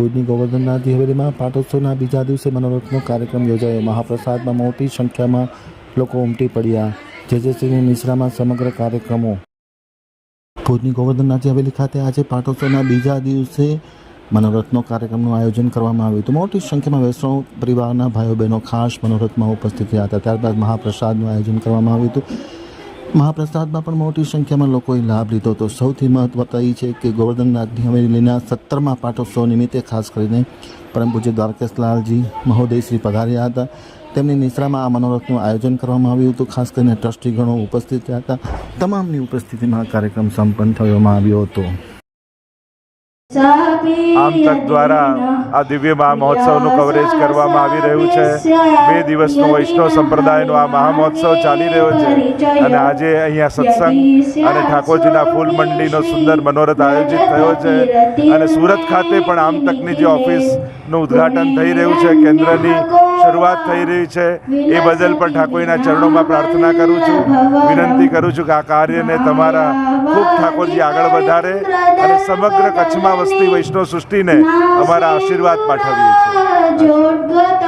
ભુજની ગોવર્ધનનાથજી હવેલીમાં પાટોત્સવના બીજા દિવસે મનોરથનો કાર્યક્રમ યોજાયો. મહાપ્રસાદમાં મોટી સંખ્યામાં લોકો ઉમટી પડ્યા. જે જે શ્રીની નિશ્રામાં સમગ્ર કાર્યક્રમો. ભુજની ગોવર્ધનનાથજી હવેલી ખાતે આજે પાટોત્સવના બીજા દિવસે મનોરથનો કાર્યક્રમનું આયોજન કરવામાં આવ્યું હતું. મોટી સંખ્યામાં વૈષ્ણવ પરિવારના ભાઈઓ બહેનો ખાસ મનોરથમાં ઉપસ્થિત રહ્યા હતા. ત્યારબાદ મહાપ્રસાદનું આયોજન કરવામાં આવ્યું હતું. મહાપ્રસાદમાં પણ મોટી સંખ્યામાં લોકોએ લાભ લીધો હતો. સૌથી મહત્વતા એ છે કે ગોવર્ધનનાથની હવેલીના સત્તરમાં પાટોત્સવ નિમિત્તે ખાસ કરીને પરમ પૂજ્ય દ્વારકેશલાલજી મહોદય શ્રી પધાર્યા હતા. તેમની નિશ્રામાં આ મનોરથનું આયોજન કરવામાં આવ્યું હતું. ખાસ કરીને ટ્રસ્ટીગણો ઉપસ્થિત હતા. તમામની ઉપસ્થિતિમાં કાર્યક્રમ સંપન્ન થવામાં આવ્યો હતો. આમ તક દ્વારા આ દિવ્ય મહા મહોત્સવનું કવરેજ કરવામાં આવી રહ્યું છે. બે દિવસનો વૈષ્ણવ સંપ્રદાયનો આ મહામહોત્સવ ચાલી રહ્યો છે. અને આજે અહીંયા સત્સંગ અને ઠાકોરજીના ફૂલ મંડળીનો સુંદર મનોરથ આયોજિત થયો છે. અને સુરત ખાતે પણ આમ તકની જે ઓફિસનું ઉદ્ઘાટન થઈ રહ્યું છે. કેન્દ્રની શરૂઆત થઈ રહી છે. એ બદલ પણ ઠાકોરના ચરણોમાં પ્રાર્થના કરું છું. વિનંતી કરું છું કે આ કાર્યને તમારા ખૂબ ઠાકોરજી આગળ વધારે અને સમગ્ર કચ્છમાં વસતી વૈષ્ણવ સૃષ્ટિને અમારા આશીર્વાદ પાઠવીએ છીએ.